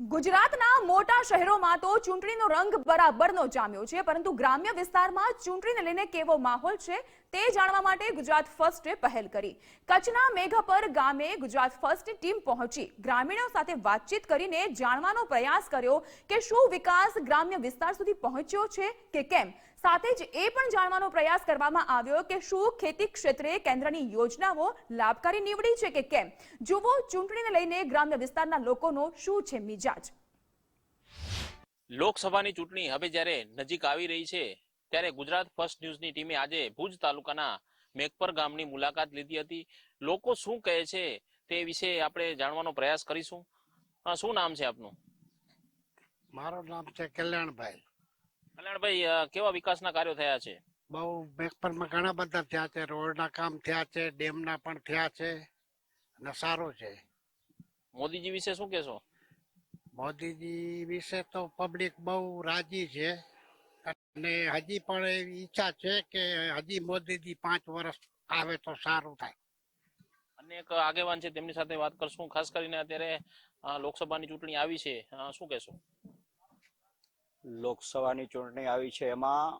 ગુજરાતના મોટા શહેરોમાં તો ચૂંટણીનો રંગ બરાબરનો જામ્યો છે, પરંતુ ગ્રામ્ય વિસ્તારમાં ચૂંટણીને લઈને કેવો માહોલ છે તે જાણવા માટે ગુજરાત ફર્સ્ટે પહેલ કરી. કચ્છના મેઘપર ગામે ગુજરાત ફર્સ્ટ ટીમ પહોંચી. ગ્રામીણો સાથે વાતચીત કરીને જાણવાનો પ્રયાસ કર્યો કે શું વિકાસ ગ્રામ્ય વિસ્તાર સુધી પહોંચ્યો છે કે કેમ? સાથે જ એ પણ જાણવાનો પ્રયાસ કરવામાં આવ્યો કે શું ખેતી ક્ષેત્રે કેન્દ્રની યોજનાઓ લાભકારી નીવડી છે કે કેમ? જુઓ ચૂંટણીને લઈને ગ્રામ્ય વિસ્તારના લોકોનો શું છે મિજાજ? લોકસભાની ચૂંટણી હવે જ્યારે નજીક આવી રહી છે ત્યારે ગુજરાત ફર્સ્ટ ન્યૂઝની ટીમે આજે ભુજ તાલુકાના મેઘપર ગામની મુલાકાત લીધી હતી. લોકો શું કહે છે તે વિશે આપણે જાણવાનો પ્રયાસ કરીશું. શું નામ છે આપનું? મારું નામ છે કલ્યાણભાઈ. કલ્યાણભાઈ કેવા વિકાસના કાર્યો થયા છે? બહુ બેકપરમાં ઘણા બધા થયા છે. રોડના કામ થયા છે ડેમના પણ થયા છે અને સારું છે. મોદીજી વિશે શું કહેશો? મોદીજી વિશે તો પબ્લિક બહુ રાજી છે. અને હજી પણ એવી ઈચ્છા છે કે હજી મોદીજી પાંચ વર્ષ આવે તો સારું થાય. અનેક આગેવાન છે તેમની સાથે વાત કરશું. ખાસ કરીને અત્યારે લોકસભાની ચૂંટણી આવી છે. શું કહેશો? લોકસભાની ચૂંટણી આવી છે એમાં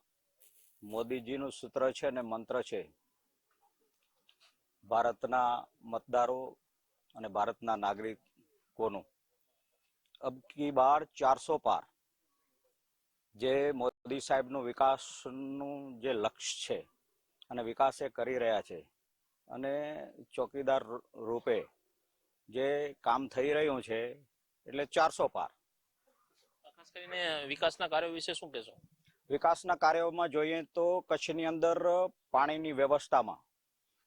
મોદીજીનું સૂત્ર છે અને મંત્ર છે. ભારતના મતદારો અને ભારતના નાગરિકોનું. અબ કી બાર ચારસો પાર. જે મોદી સાહેબનું વિકાસનું જે લક્ષ્ય છે અને વિકાસ એ કરી રહ્યા છે અને ચોકીદાર રૂપે જે કામ થઈ રહ્યું છે એટલે ચારસો પાર. ખાસ કરીને વિકાસના કાર્યો વિશે શું કહેશો? વિકાસના કાર્યોમાં જોઈએ તો કચ્છની અંદર પાણીની વ્યવસ્થામાં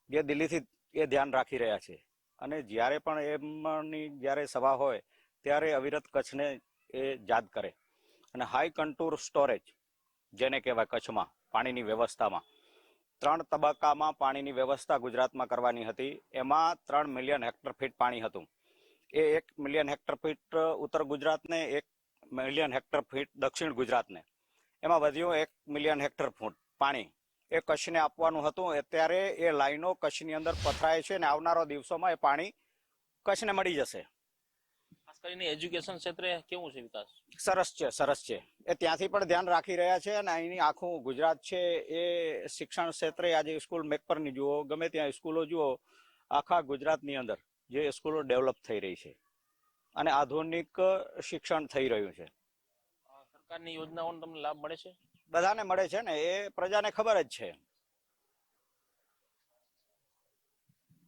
જે દિલ્હીથી એ ધ્યાન રાખી રહ્યા છે અને જ્યારે પણ એમની જ્યારે સભા હોય ત્યારે અવિરત કચ્છને એ યાદ કરે. અને હાઈ કન્ટુર સ્ટોરેજ જેને કહેવાય કચ્છમાં, પાણીની વ્યવસ્થામાં. ત્રણ તબક્કામાં પાણીની વ્યવસ્થા ગુજરાતમાં કરવાની હતી. એમાં ત્રણ મિલિયન હેક્ટર ફીટ પાણી હતું. એ એક મિલિયન હેક્ટર ફીટ ઉત્તર ગુજરાતને, એક મિલિયન હેક્ટર ફીટ દક્ષિણ ગુજરાતને. એમાં વધ્યું એક મિલિયન હેક્ટર ફૂટ પાણી. એ કચ્છને આપવાનું હતું. અત્યારે એ લાઈનો કચ્છની અંદર પથરાય છે અને આવનારો દિવસોમાં એ પાણી કચ્છને મળી જશે. ખાસ કરીને એજ્યુકેશન ક્ષેત્રે કેવું છે વિકાસ? સરસ છે સરસ છે. એ ત્યાંથી પણ ધ્યાન રાખી રહ્યા છે અને અહીંની આખું ગુજરાત છે એ શિક્ષણ ક્ષેત્રે આજે સ્કૂલ મેકપરની જુઓ ગમે ત્યાં સ્કૂલો જુઓ આખા ગુજરાતની અંદર જે સ્કૂલો ડેવલપ થઈ રહી છે અને આધુનિક શિક્ષણ થઈ રહ્યું છે. સરકારની યોજનાઓનો તમને લાભ મળે છે? બધાને મળે છે ને એ પ્રજાને ખબર જ છે.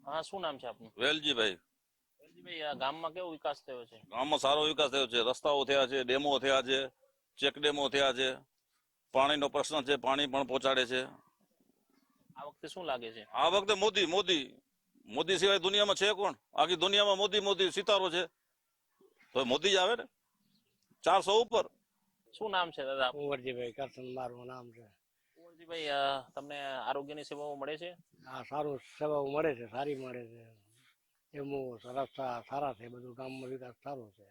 હા શું નામ છે આપનું? વેલજીભાઈ. આ ગામમાં કેવો વિકાસ થયો છે? ગામમાં સારો વિકાસ થયો છે. રસ્તાઓ થયા છે ડેમો થયા છે ચેક ડેમો થયા છે. પાણીનો પ્રશ્ન છે પાણી પણ પહોંચાડે છે. આ વખતે શું લાગે છે? આ વખતે મોદી મોદી. મોદી સિવાય દુનિયામાં છે કોણ? આખી દુનિયામાં મોદી મોદી સિતારો છે. તો મોદી જ આવે ને? ચારસો ઉપર. શું નામ છે દાદા કુંવરજીભાઈ કરશન મારું નામ છે. કુંવરજીભાઈ તમને આરોગ્યની સેવાઓ મળે છે? આ સારું સેવાઓ મળે છે સારી મળે છે. એમનું સરસ સારા છે બધું ગામમાં વિકાસ સારો છે.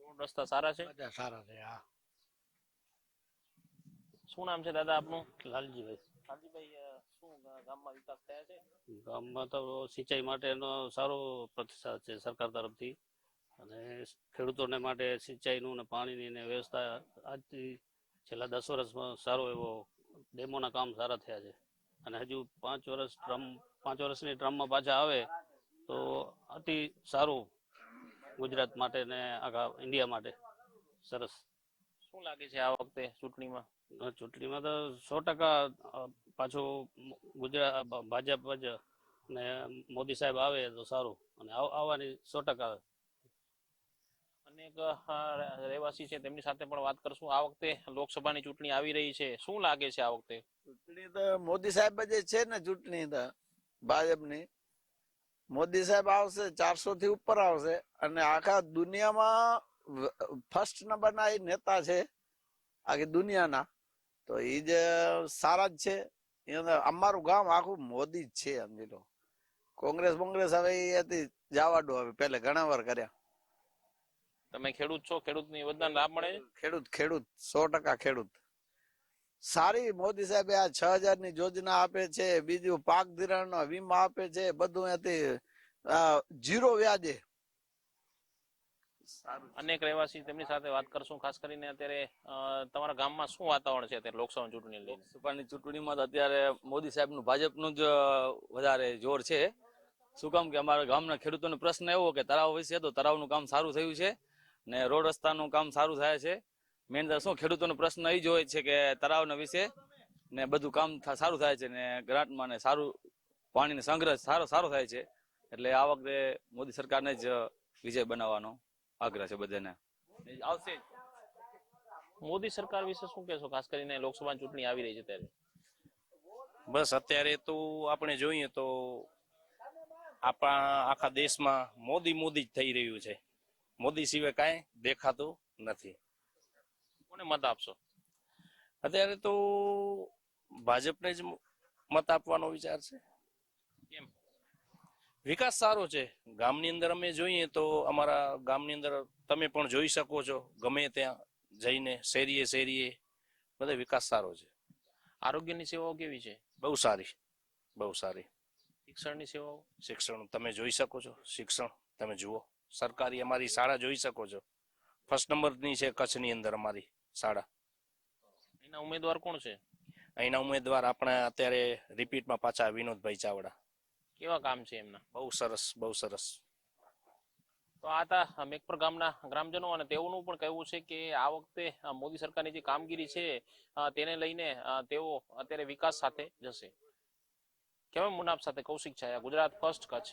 રોડ રસ્તા સારા છે? બધા સારા છે હા. શું નામ છે દાદા આપનું? લાલજીભાઈ. શું ગામમાં વિકાસ થયા છે? ગામમાં તો સિંચાઈ માટેનો સારો પ્રતિસાદ છે સરકાર તરફથી. અને ખેડૂતોને માટે સિંચાઈનું ને પાણીની ને વ્યવસ્થા આજથી છેલ્લા દસ વર્ષમાં સારો એવો ડેમોના કામ સારા થયા છે. અને હજુ પાંચ વર્ષ ટ્રમ પાંચ વર્ષની ટ્રમમાં પાછા આવે તો અતિ સારું ગુજરાત માટે ને આખા ઇન્ડિયા માટે. સરસ. શું લાગે છે આ વખતે ચૂંટણીમાં? ચૂંટણીમાં તો સો ટકા પાછું ગુજરાત ભાજપ જ ને મોદી સાહેબ આવે તો સારું. અને આવવાની સો ટકા. અનેક રહેવાસી છે તેમની સાથે પણ વાત કરશું. આ વખતે લોકસભાની ચૂંટણી આવી રહી છે. શું લાગે છે આ વખતે? ચૂંટણી તો મોદી સાહેબ જ છે ને ચૂંટણી તો ભાજપની. મોદી સાહેબ આવશે ચારસો થી ઉપર આવશે અને આખા દુનિયામાં ફર્સ્ટ નંબરના એ નેતા છે આખી દુનિયાના. તો એ જે સારા જ છે. એને અમારું ગામ આખું મોદી જ છે સમજી લો. કોંગ્રેસ કોંગ્રેસ હવે એ હતી જાવાડો હવે પેલે ઘણા વાર કર્યા. તમે ખેડૂત છો ખેડૂતની યોજના લાભ મળે ખેડૂત ખેડૂત સો ટકા ખેડૂત. સારી મોદી સાહેબે આ છ હજારની યોજના આપે છે બીજું પાક ધિરાણ નો વીમા આપે છે બધું એથી જીરો વ્યાજે. અનેક રહેવાસી તેમની સાથે વાત કરશું ખાસ કરીને અત્યારે તમારા ગામમાં શું વાતાવરણ છે અત્યારે લોકસભા ચૂંટણી લોકસભાની ચૂંટણીમાં તો અત્યારે મોદી સાહેબનું ભાજપનું જ વધારે જોર છે. શું કામ કે અમારા ગામના ખેડૂતોનો પ્રશ્ન એવો કે તળાવ વિશે તો તળાવનું કામ સારું થયું છે ને રોડ રસ્તાનું કામ સારું થાય છે. મેન તો શું ખેડૂતોનો પ્રશ્ન એ જ હોય છે કે તળાવના વિશે ને બધું કામ સારું થાય છે ને ગ્રાન્ટમાં ને સારું પાણીનો સંગ્રહ સારો સારો થાય છે. એટલે આ વખતે મોદી સરકારને જ વિજય બનાવવાનો આગ્રહ છે બધાને. આવશે. મોદી સરકાર વિશે શું કહેશો? ખાસ કરીને લોકસભા ચૂંટણી આવી રહી છે ત્યારે. બસ અત્યારે તો આપણે જોઈએ તો આપણા આખા દેશમાં મોદી મોદી જ થઈ રહ્યું છે. મોદી સિવાય કાંઈ દેખાતું નથી. કોને મત આપશો? અત્યારે તો ભાજપને જ મત આપવાનો વિચાર છે. કેમ? વિકાસ સારો છે. ગામની અંદર અમે જોઈએ તો અમારા ગામની અંદર તમે પણ જોઈ શકો છો. ગમે ત્યાં જઈને શેરીએ શેરીએ બધે વિકાસ સારો છે. આરોગ્યની સેવાઓ કેવી છે? બહુ સારી. બહુ સારી. શિક્ષણની સેવાઓ? શિક્ષણ તમે જોઈ શકો છો. શિક્ષણ તમે જુઓ. સરકારી અમારી શાળા જોઈ શકો છો. ફર્સ્ટ નંબરની છે કચ્છની અંદર અમારી. શાળા. એના ઉમેદવાર કોણ છે? અહીંના ઉમેદવાર આપણા અત્યારે રિપીટમાં પાછા વિનોદભાઈ ચાવડા. કેવા કામ છે એમના? બહુ સરસ બહુ સરસ. તો આ હતા મેઘપર ગામના ગ્રામજનો અને તેઓનું પણ કહેવું છે કે આ વખતે મોદી સરકારની જે કામગીરી છે તેને લઈને તેઓ અત્યારે વિકાસ સાથે જશે. કેમ મુનાફ સાથે કૌશિક છાયા ગુજરાત ફર્સ્ટ કચ્છ.